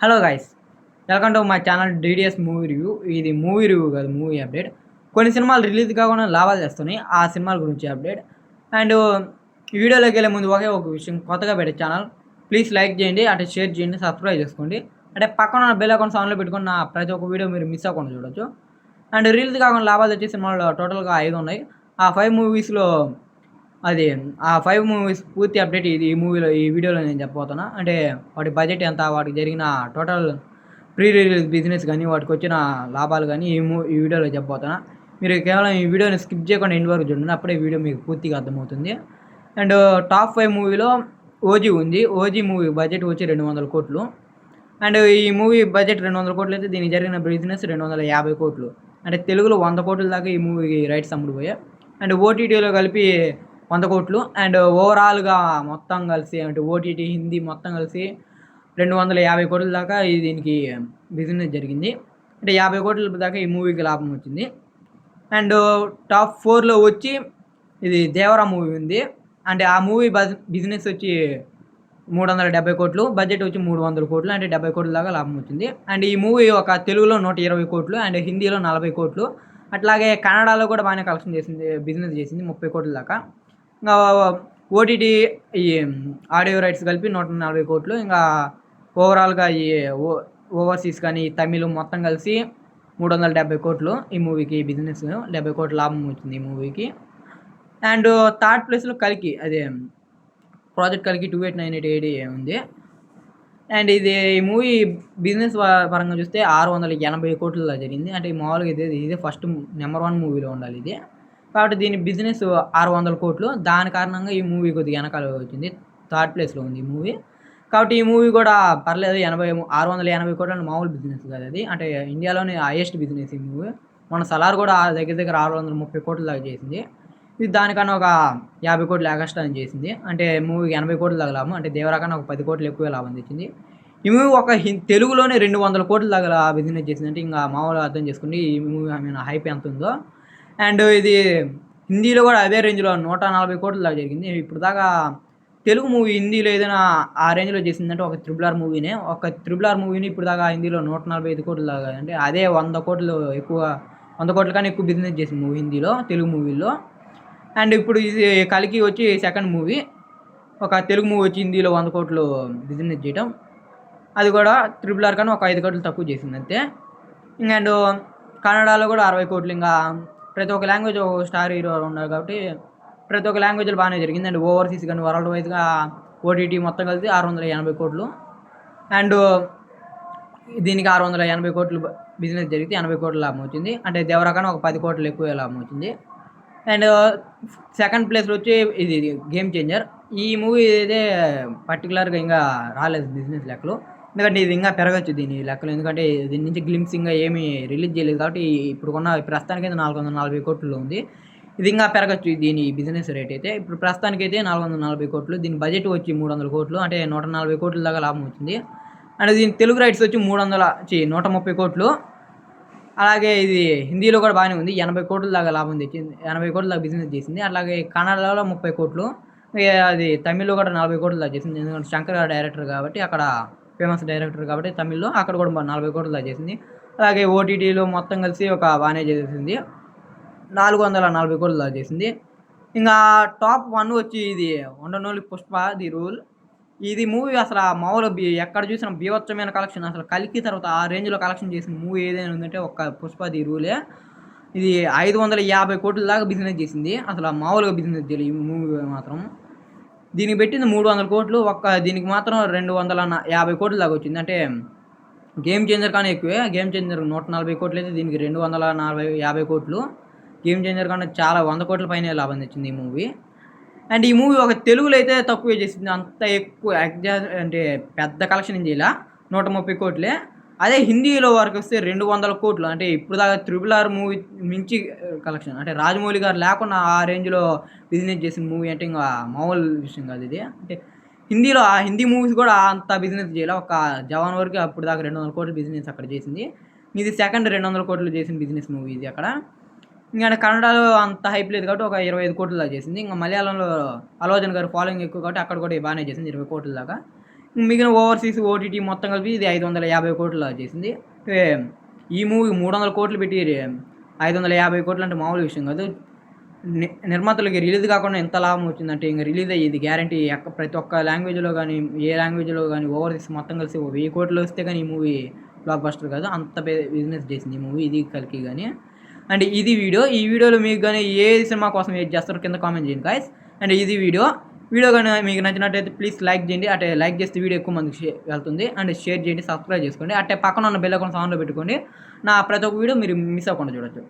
Hello guys welcome to my channel DDS movie review ఇది movie review కాదు movie update కొన్ని సినిమాలు release కాకుండా లాభాలు చేస్తున్నాయి ఆ సినిమాల గురించి అప్డేట్ అండ్ వీడియోలోకి వెళ్ళే ముందు ఒకే ఒక విషయం కొత్తగా పెట్టే ఛానల్ ప్లీజ్ లైక్ చేయండి అంటే షేర్ చేయండి సబ్స్క్రైబ్ చేసుకోండి. అంటే పక్కన ఉన్న బెల్ అకౌంట్ సౌండ్లో పెట్టుకుని నా ప్రతి ఒక్క వీడియో మీరు మిస్ అవ్వకుండా చూడొచ్చు. అండ్ రిలీజ్ కాకుండా లాభాలు వచ్చే సినిమాలు టోటల్గా ఐదు ఉన్నాయి. ఆ ఫైవ్ మూవీస్లో అది ఆ ఫైవ్ మూవీస్ పూర్తి అప్డేట్ ఇది ఈ మూవీలో ఈ వీడియోలో నేను చెప్పబోతున్నా. అంటే వాటి బడ్జెట్ ఎంత వాటికి జరిగిన టోటల్ ప్రీ రిలీజ్ బిజినెస్ కానీ వాటికి వచ్చిన లాభాలు కానీ ఈ మూ ఈ వీడియోలో చెప్పబోతున్నా. మీరు కేవలం ఈ వీడియోని స్కిప్ చేయకుండా ఎండ్ వరకు చూడండి అప్పుడే వీడియో మీకు పూర్తిగా అర్థమవుతుంది. అండ్ టాప్ ఫైవ్ మూవీలో ఓజీ ఉంది. ఓజీ మూవీ బడ్జెట్ వచ్చి రెండు వందల కోట్లు. అండ్ ఈ మూవీ బడ్జెట్ రెండు వందల కోట్లు అయితే దీనికి జరిగిన బిజినెస్ రెండు వందల యాభై కోట్లు. అంటే తెలుగులో వంద కోట్ల దాకా ఈ మూవీకి రైట్స్ అమ్ముడుపోయాయి అండ్ ఓటీటీలో కలిపి వంద కోట్లు. అండ్ ఓవరాల్గా మొత్తం కలిసి అంటే ఓటీటీ హిందీ మొత్తం కలిసి రెండు వందల యాభై కోట్ల దాకా దీనికి బిజినెస్ జరిగింది. అంటే యాభై కోట్ల దాకా ఈ మూవీకి లాభం వచ్చింది. అండ్ టాప్ ఫోర్లో వచ్చి ఇది దేవరా మూవీ ఉంది. అంటే ఆ మూవీ బిజినెస్ వచ్చి మూడు వందల డెబ్బై కోట్లు బడ్జెట్ వచ్చి మూడు వందల కోట్లు అంటే డెబ్బై కోట్ల దాకా లాభం వచ్చింది. అండ్ ఈ మూవీ ఒక తెలుగులో నూట ఇరవై కోట్లు అండ్ హిందీలో నలభై కోట్లు. అట్లాగే కన్నడలో కూడా బాగానే కలెక్షన్ చేసింది బిజినెస్ చేసింది ముప్పై కోట్ల దాకా. ఓటీటీ ఈ ఆడియో రైట్స్ కలిపి నూట నలభై కోట్లు. ఇంకా ఓవరాల్గా ఈ ఓ ఓవర్సీస్ కానీ తమిళ్ మొత్తం కలిసి మూడు వందల డెబ్బై కోట్లు ఈ మూవీకి బిజినెస్ డెబ్బై కోట్ల లాభం వచ్చింది ఈ మూవీకి. అండ్ థర్డ్ ప్లేస్లో కలికి అదే ప్రాజెక్ట్ కలికి two eight nine eight eight ఉంది. అండ్ ఇది ఈ మూవీ బిజినెస్ పరంగా చూస్తే ఆరు వందల ఎనభై కోట్లలో జరిగింది. అంటే మామూలుగా ఇదే ఇదే ఫస్ట్ నెంబర్ వన్ మూవీలో ఉండాలి ఇది. కాబట్టి దీని బిజినెస్ ఆరు వందల కోట్లు. దాని కారణంగా ఈ మూవీ కొద్దిగా వెనకాల వచ్చింది. థర్డ్ ప్లేస్లో ఉంది ఈ మూవీ. కాబట్టి ఈ మూవీ కూడా పర్లేదు ఎనభై ఆరు వందల ఎనభై కోట్ల మామూలు బిజినెస్ కాదు అది. అంటే ఇండియాలోనే హైయెస్ట్ బిజినెస్ ఈ మూవీ. మన సలార్ కూడా దగ్గర దగ్గర ఆరు వందల ముప్పై కోట్ల దాకా చేసింది. ఇది దానికన్నా ఒక యాభై కోట్లు ఎగస్ట్రా అని చేసింది. అంటే మూవీకి ఎనభై కోట్ల దాకా లాభం. అంటే దేవరాకన్నా ఒక పది కోట్లు ఎక్కువ లాభం తెచ్చింది. ఈ మూవీ ఒక తెలుగులోనే రెండు వందల కోట్ల దాకా బిజినెస్ చేసింది. అంటే ఇంకా మామూలుగా అర్థం చేసుకుని ఈ మూవీ ఐ మీన్ హైప్ ఎంత ఉందో అండ్ ఇది హిందీలో కూడా అదే రేంజ్లో నూట నలభై కోట్ల దాకా జరిగింది. ఇప్పుడు దాకా తెలుగు మూవీ హిందీలో ఏదైనా ఆ రేంజ్లో చేసిందంటే ఒక త్రిబుల్ ఆర్ మూవీనే. ఒక త్రిబుల్ ఆర్ మూవీని ఇప్పుడు దాకా హిందీలో నూట నలభై ఐదు కోట్ల దాకా అంటే అదే వంద కోట్లు ఎక్కువ వంద కోట్ల కన్నా ఎక్కువ బిజినెస్ చేసింది మూవీ హిందీలో తెలుగు మూవీలో అండ్ ఇప్పుడు ఇది కలికి వచ్చి సెకండ్ మూవీ. ఒక తెలుగు మూవీ వచ్చి హిందీలో వంద కోట్లు బిజినెస్ చేయటం. అది కూడా త్రిబుల్ ఆర్ కానీ ఒక ఐదు కోట్లు తక్కువ చేసింది అంతే. ఇంకా అండ్ కన్నడలో కూడా అరవై కోట్లు ఇంకా ప్రతి ఒక్క లాంగ్వేజ్ ఒక స్టార్ హీరో ఉన్నారు కాబట్టి ప్రతి ఒక్క లాంగ్వేజ్లో బాగానే జరిగింది అండ్ ఓవర్సీస్ కానీ వరల్డ్ వైజ్గా ఓటీటీ మొత్తం కలిసి ఆరు వందల ఎనభై కోట్లు. అండ్ దీనికి ఆరు వందల ఎనభై కోట్లు బిజినెస్ జరిగితే ఎనభై కోట్ల లాభం వచ్చింది. అంటే దేవరకన్నా ఒక పది కోట్లు ఎక్కువ లాభం వచ్చింది. అండ్ సెకండ్ ప్లేస్లో వచ్చి ఇది గేమ్ చేంజర్ ఈ మూవీ అయితే పర్టికులర్గా ఇంకా రాలేదు బిజినెస్ లెక్కలు. ఎందుకంటే ఇది ఇంకా పెరగచ్చు దీని లెక్కలు. ఎందుకంటే దీని నుంచి గ్లిమ్స్ ఇంకా ఏమీ రిలీజ్ చేయలేదు కాబట్టి ఇప్పుడు కొన్న ప్రస్తుతానికి అయితే నాలుగు వందల నలభై కోట్లు ఉంది. ఇది ఇంకా పెరగచ్చు దీని బిజినెస్ రేట్ అయితే. ఇప్పుడు ప్రస్తుతానికి అయితే నాలుగు వందల నలభై కోట్లు దీని బడ్జెట్ వచ్చి మూడు వందల కోట్లు అంటే నూట నలభై కోట్ల దాకా లాభం వచ్చింది. అండ్ దీని తెలుగు రైట్స్ వచ్చి మూడు వందల నూట ముప్పై కోట్లు. అలాగే ఇది హిందీలో కూడా బాగానే ఉంది. ఎనభై కోట్ల దాకా లాభం తెచ్చింది ఎనభై కోట్ల దాకా బిజినెస్ చేసింది. అలాగే కన్నడలో ముప్పై కోట్లు అది తమిళ్ళో కూడా నలభై కోట్ల దాకా చేసింది. ఎందుకంటే శంకర్ గారు డైరెక్టర్ కాబట్టి అక్కడ ఫేమస్ డైరెక్టర్ కాబట్టి తమిళ్ళో అక్కడ కూడా నలభై కోట్లు దాచేసింది చేసింది. అలాగే ఓటీటీలో మొత్తం కలిసి ఒక బాగానే చేసింది నాలుగు వందల నలభై కోట్లు దాచేసింది చేసింది. ఇంకా టాప్ వన్ వచ్చి ఇది ఉండనోలి పుష్ప ది రూల్. ఇది మూవీ అసలు ఆ మామూలు ఎక్కడ చూసిన బీభత్సమైన కలెక్షన్. అసలు కలికి తర్వాత ఆ రేంజ్లో కలెక్షన్ చేసిన మూవీ ఏదైనా ఉందంటే ఒక పుష్ప ది రూలే. ఇది ఐదు వందల యాభై కోట్ల దాకా బిజినెస్ చేసింది. అసలు మామూలుగా బిజినెస్ చేయాలి ఈ మూవీ మాత్రం. దీనికి పెట్టింది మూడు వందల కోట్లు ఒక్క దీనికి మాత్రం రెండు వందల యాభై కోట్ల దాకా వచ్చింది. అంటే గేమ్ చేంజర్ కానీ ఎక్కువే. గేమ్ చేంజర్ నూట నలభై కోట్లు అయితే దీనికి రెండు వందల నలభై యాభై కోట్లు. గేమ్ చేంజర్ కన్నా చాలా వంద కోట్ల పైన లాభం తెచ్చింది ఈ మూవీ అండ్ ఈ మూవీ ఒక తెలుగులో అయితే తక్కువే చేసింది. అంత ఎక్కువ ఎగ్జా అంటే పెద్ద కలెక్షన్ ఏం చేయాల. నూట ముప్పై కోట్లే. అదే హిందీలో వరకు వస్తే రెండు వందల కోట్లు. అంటే ఇప్పుడు దాకా త్రిబుల్ ఆర్ మూవీ మించి కలెక్షన్ అంటే రాజమౌళి గారు లేకుండా ఆ రేంజ్లో బిజినెస్ చేసిన మూవీ అంటే ఇంకా మామూలు విషయం కాదు ఇది. అంటే హిందీలో ఆ హిందీ మూవీస్ కూడా అంత బిజినెస్ చేయాలి. ఒక జవాన్ వరకు అప్పుడు దాకా రెండు వందల కోట్లు బిజినెస్ అక్కడ చేసింది. ఇది సెకండ్ రెండు వందల కోట్లు చేసిన బిజినెస్ మూవీ ఇది అక్కడ. ఇంకా కన్నడలో అంత హైప్ లేదు కాబట్టి ఒక ఇరవై ఐదు కోట్ల దాకా చేసింది. ఇంకా మలయాళంలో అలోజన్ గారు ఫాలోయింగ్ ఎక్కువ కాబట్టి అక్కడ కూడా బాగానే చేసింది ఇరవై కోట్ల దాకా. మిగిలిన ఓవర్సీస్ ఓటీటీ మొత్తం కలిపి ఇది ఐదు వందల యాభై కోట్లు చేసింది. ఈ మూవీ మూడు వందల కోట్లు పెట్టి ఐదు వందల యాభై కోట్లు అంటే మామూలు విషయం కాదు. ని- నిర్మాతలకి రిలీజ్ కాకుండా ఎంత లాభం వచ్చిందంటే ఇంకా రిలీజ్ అయ్యేది గ్యారంటీ ప్రతి ఒక్క లాంగ్వేజ్లో కానీ ఏ లాంగ్వేజ్లో కానీ ఓవర్సీస్ మొత్తం కలిసి వెయ్యి కోట్లు వస్తే కానీ ఈ మూవీ బ్లాక్ బస్టర్ కాదు. అంత బిజినెస్ చేసింది ఈ మూవీ. ఇది కలికి కానీ అండ్ ఇది వీడియో. ఈ వీడియోలో మీకు కానీ ఏ సినిమా కోసం వెయిట్ చేస్తారో కింద కామెంట్ చేయండి గాయస్ అండ్ ఇది వీడియో. వీడియో కానీ మీకు నచ్చినట్టయితే ప్లీజ్ లైక్ చేయండి. అంటే లైక్ చేస్తే వీడియో ఎక్కువ మందికి వెళ్తుంది. అండ్ షేర్ చేయండి సబ్స్క్రైబ్ చేసుకోండి. అంటే పక్కన ఉన్న బెల్ అకౌంట్ ఆన్లో పెట్టుకోండి. నా ప్రతి ఒక్క వీడియో మీరు మిస్ అవ్వకుండా చూడొచ్చు.